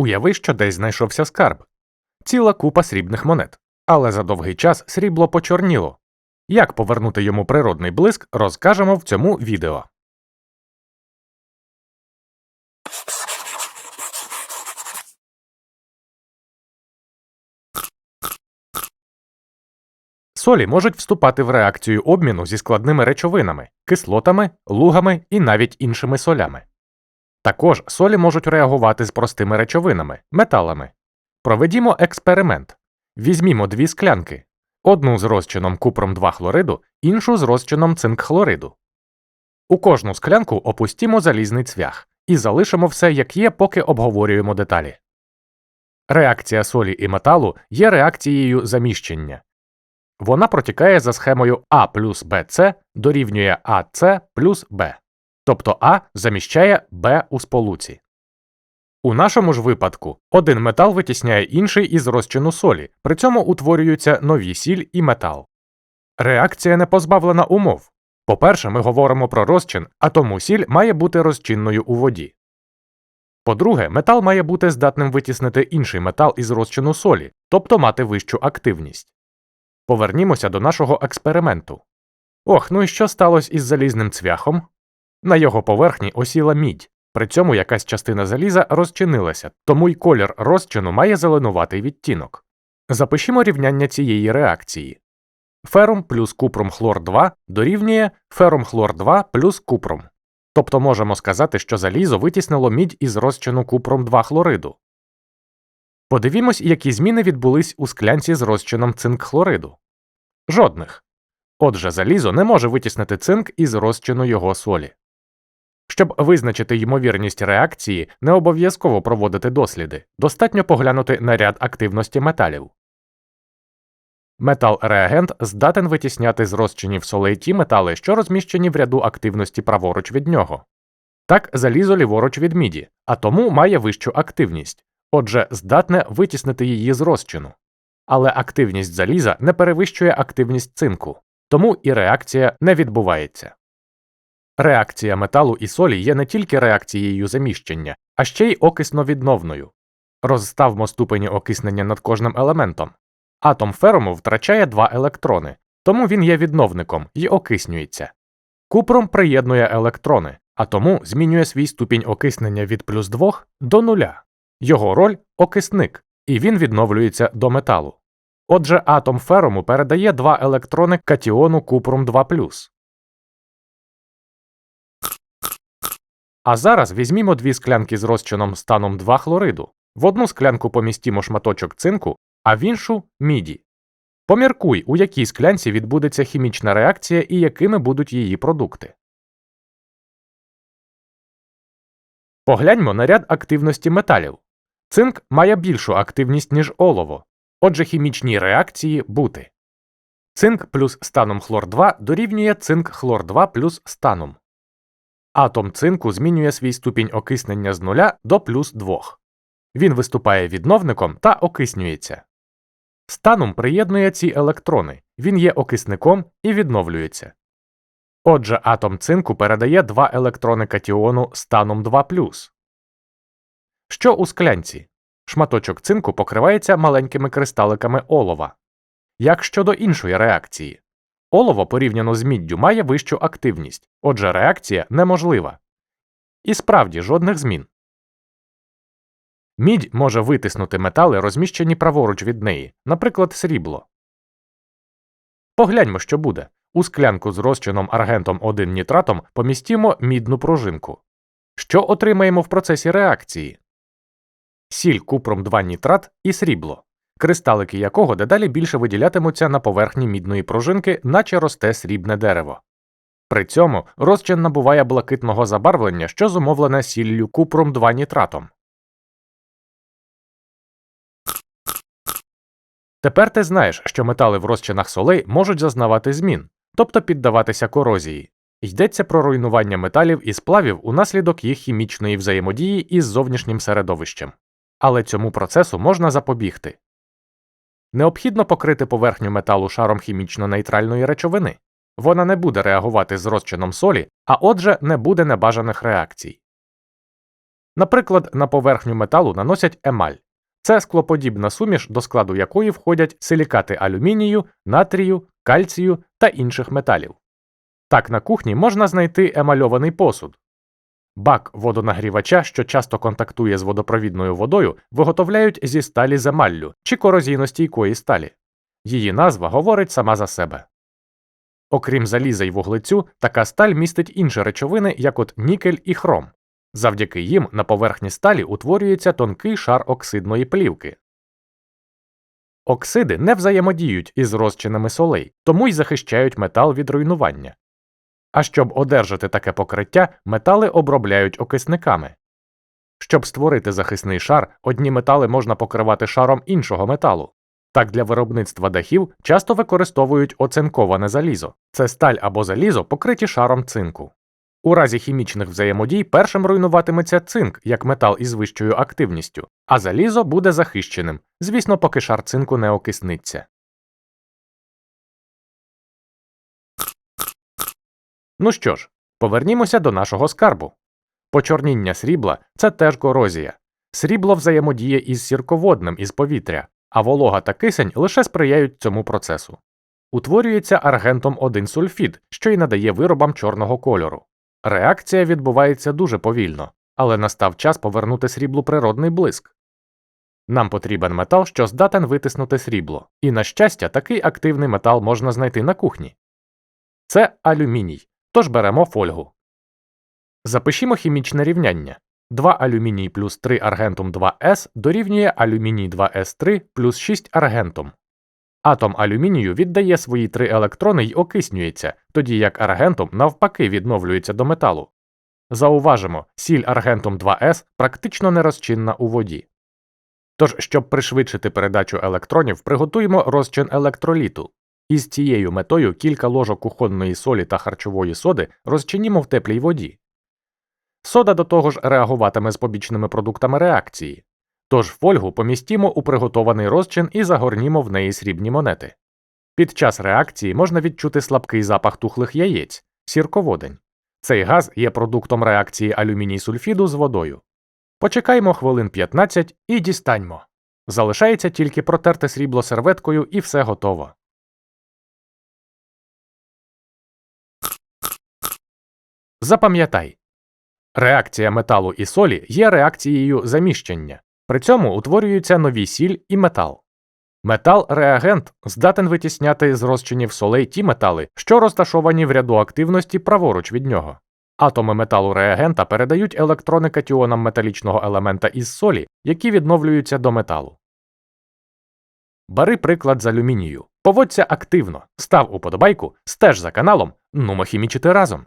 Уяви, що десь знайшовся скарб, ціла купа срібних монет, але за довгий час срібло почорніло. Як повернути йому природний блиск, розкажемо в цьому відео. Солі можуть вступати в реакцію обміну зі складними речовинами, кислотами, лугами і навіть іншими солями. Також солі можуть реагувати з простими речовинами, металами. Проведімо експеримент. Візьмімо дві склянки, одну з розчином купром 2 хлориду, іншу з розчином цинк хлориду. У кожну склянку опустімо залізний цвях і залишимо все як є, поки обговорюємо деталі. Реакція солі і металу є реакцією заміщення. Вона протікає за схемою А плюс БЦ дорівнює АЦ плюс Б, тобто А заміщає Б у сполуці. У нашому ж випадку один метал витісняє інший із розчину солі, при цьому утворюються нові сіль і метал. Реакція не позбавлена умов. По-перше, ми говоримо про розчин, а тому сіль має бути розчинною у воді. По-друге, метал має бути здатним витіснити інший метал із розчину солі, тобто мати вищу активність. Повернімося до нашого експерименту. Ох, ну і що сталося із залізним цвяхом? На його поверхні осіла мідь, при цьому якась частина заліза розчинилася, тому й колір розчину має зеленуватий відтінок. Запишімо рівняння цієї реакції. Ферум плюс купром хлор 2 дорівнює ферум хлор 2 плюс купром. Тобто можемо сказати, що залізо витіснило мідь із розчину купром 2 хлориду. Подивімось, які зміни відбулись у склянці з розчином цинк хлориду. Жодних. Отже, залізо не може витіснити цинк із розчину його солі. Щоб визначити ймовірність реакції, не обов'язково проводити досліди, достатньо поглянути на ряд активності металів. Метал-реагент здатен витісняти з розчинів солей ті метали, що розміщені в ряду активності праворуч від нього. Так, залізо ліворуч від міді, а тому має вищу активність, отже, здатне витіснити її з розчину. Але активність заліза не перевищує активність цинку, тому і реакція не відбувається. Реакція металу і солі є не тільки реакцією заміщення, а ще й окисно-відновною. Розставмо ступені окиснення над кожним елементом. Атом феруму втрачає два електрони, тому він є відновником і окиснюється. Купром приєднує електрони, а тому змінює свій ступінь окиснення від плюс 2 до нуля. Його роль окисник, і він відновлюється до металу. Отже, атом феруму передає два електрони катіону купром 2 А зараз візьмімо дві склянки з розчином станом 2 хлориду. В одну склянку помістімо шматочок цинку, а в іншу міді. Поміркуй, у якій склянці відбудеться хімічна реакція і якими будуть її продукти. Погляньмо на ряд активності металів. Цинк має більшу активність, ніж олово. Отже, хімічні реакції бути. Цинк плюс станом хлор 2 дорівнює цинк хлор 2 плюс станом. Атом цинку змінює свій ступінь окиснення з нуля до плюс 2. Він виступає відновником та окиснюється. Станом приєднує ці електрони, він є окисником і відновлюється. Отже, атом цинку передає два електрони катіону станом 2 Що у склянці? Шматочок цинку покривається маленькими кристаликами олова. Як щодо іншої реакції? Олово порівняно з міддю має вищу активність, отже, реакція неможлива. І справді жодних змін. Мідь може витиснути метали, розміщені праворуч від неї, наприклад, срібло. Погляньмо, що буде. У склянку з розчином аргентом 1 нітратом помістімо мідну пружинку. Що отримаємо в процесі реакції? Сіль купром 2 нітрат і срібло кристалики якого дедалі більше виділятимуться на поверхні мідної пружинки, наче росте срібне дерево. При цьому розчин набуває блакитного забарвлення, що зумовлене сіллю купром 2 нітратом. Тепер ти знаєш, що метали в розчинах солей можуть зазнавати змін, тобто піддаватися корозії. Йдеться про руйнування металів і сплавів унаслідок їх хімічної взаємодії із зовнішнім середовищем. Але цьому процесу можна запобігти. Необхідно покрити поверхню металу шаром хімічно нейтральної речовини. Вона не буде реагувати з розчином солі, а отже, не буде небажаних реакцій. Наприклад, на поверхню металу наносять емаль. Це склоподібна суміш, до складу якої входять силікати алюмінію, натрію, кальцію та інших металів. Так на кухні можна знайти емальований посуд. Бак водонагрівача, що часто контактує з водопровідною водою, виготовляють зі сталі з емаллю чи корозійностійкої сталі. Її назва говорить сама за себе. Окрім заліза й вуглецю, така сталь містить інші речовини, як от нікель і хром. Завдяки їм на поверхні сталі утворюється тонкий шар оксидної плівки. Оксиди не взаємодіють із розчинами солей, тому й захищають метал від руйнування. А щоб одержати таке покриття, метали обробляють окисниками. Щоб створити захисний шар, одні метали можна покривати шаром іншого металу. Так для виробництва дахів часто використовують оцинковане залізо це сталь або залізо, покриті шаром цинку. У разі хімічних взаємодій першим руйнуватиметься цинк як метал із вищою активністю, а залізо буде захищеним, звісно, поки шар цинку не окисниться. Ну що ж, повернімося до нашого скарбу. Почорніння срібла це теж корозія. Срібло взаємодіє із сірководним із повітря, а волога та кисень лише сприяють цьому процесу. Утворюється аргентом 1 сульфід, що й надає виробам чорного кольору. Реакція відбувається дуже повільно, але настав час повернути сріблу природний блиск. Нам потрібен метал, що здатен витиснути срібло, і, на щастя, такий активний метал можна знайти на кухні. Це алюміній, тож беремо фольгу. Запишімо хімічне рівняння. 2 алюміній плюс 3 аргентум 2С дорівнює алюміній 2С3 плюс 6 аргентум. Атом алюмінію віддає свої три електрони й окиснюється, тоді як аргентум навпаки відновлюється до металу. Зауважимо, сіль аргентум 2С практично нерозчинна у воді. Тож, щоб пришвидшити передачу електронів, приготуємо розчин електроліту. Із цією метою кілька ложок кухонної солі та харчової соди розчинімо в теплій воді. Сода до того ж реагуватиме з побічними продуктами реакції. Тож фольгу помістімо у приготований розчин і загорнімо в неї срібні монети. Під час реакції можна відчути слабкий запах тухлих яєць, сірководень. Цей газ є продуктом реакції алюміній сульфіду з водою. Почекаймо хвилин 15 і дістаньмо. Залишається тільки протерти срібло серветкою і все готово. Запам'ятай. Реакція металу і солі є реакцією заміщення. При цьому утворюються нові сіль і метал. Метал реагент здатен витісняти з розчинів солей ті метали, що розташовані в ряду активності праворуч від нього. Атоми металу реагента передають електрони катіонам металічного елемента із солі, які відновлюються до металу. Бери приклад з алюмінію. Поводься активно, став уподобайку, стеж за каналом, нумо хімічити разом.